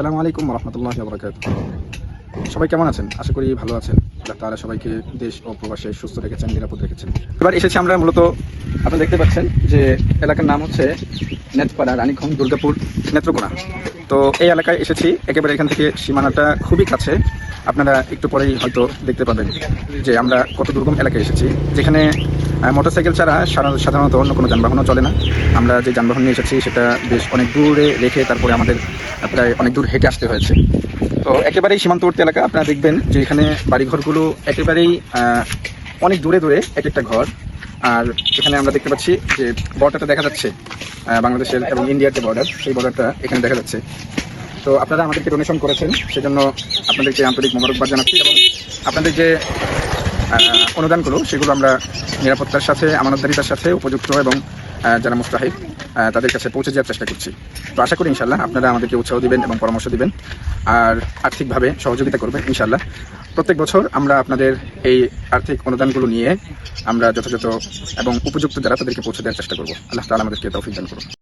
আসসালামু আলাইকুম রহমতুল্লাহ বরকাত সবাই কেমন আছেন? আশা করি ভালো আছেন। তারা সবাইকে দেশ ও প্রবাসে সুস্থ রেখেছেন, নিরাপদ রেখেছেন। এবার এসেছি আমরা মূলত, আপনারা দেখতে পাচ্ছেন যে এলাকার নাম হচ্ছে নেতপাড়া রানীগঞ্জ দুর্গাপুর নেত্রকোনা। তো এই এলাকায় এসেছি, একেবারে এখান থেকে সীমানাটা খুবই কাছে। আপনারা একটু পরেই হয়তো দেখতে পাবেন যে আমরা কত দুর্গম এলাকায় এসেছি। যেখানে মোটরসাইকেল ছাড়া সাধারণত অন্য কোনো যানবাহনও চলে না। আমরা যে যানবাহন নিয়ে এসেছি, সেটা বেশ অনেক দূরে রেখে তারপরে আমাদের প্রায় অনেক দূর হেঁটে আসতে হয়েছে। তো একেবারেই সীমান্তবর্তী এলাকা, আপনারা দেখবেন যে এখানে বাড়িঘরগুলো একেবারেই অনেক দূরে দূরে এক একটা ঘর। আর এখানে আমরা দেখতে পাচ্ছি যে বর্ডারটা দেখা যাচ্ছে বাংলাদেশের এবং ইন্ডিয়ার যে বর্ডার, সেই বর্ডারটা এখানে দেখা যাচ্ছে। তো আপনারা আমাদেরকে ডোনেশন করেছেন, সেজন্য আপনাদেরকে আন্তরিক মোবারকবাদ জানাচ্ছি এবং আপনাদের যে অনুদানগুলো, সেগুলো আমরা নিরাপত্তার সাথে, আমানতদারিতার সাথে উপযুক্ত এবং যারা মুস্তাহিদ তাদের কাছে পৌঁছে যাওয়ার চেষ্টা করছি। তো আশা করি ইনশাল্লাহ আপনারা আমাদেরকে উৎসাহ দিবেন এবং পরামর্শ দিবেন আর আর্থিকভাবে সহযোগিতা করবেন ইনশাল্লাহ প্রত্যেক বছর আমরা আপনাদের এই আর্থিক অনুদানগুলো নিয়ে আমরা যথাযথ এবং উপযুক্ত যারা তাদেরকে পৌঁছে দেওয়ার চেষ্টা করব। আল্লাহ তালা আমাদেরকে তৌফিক দান করুন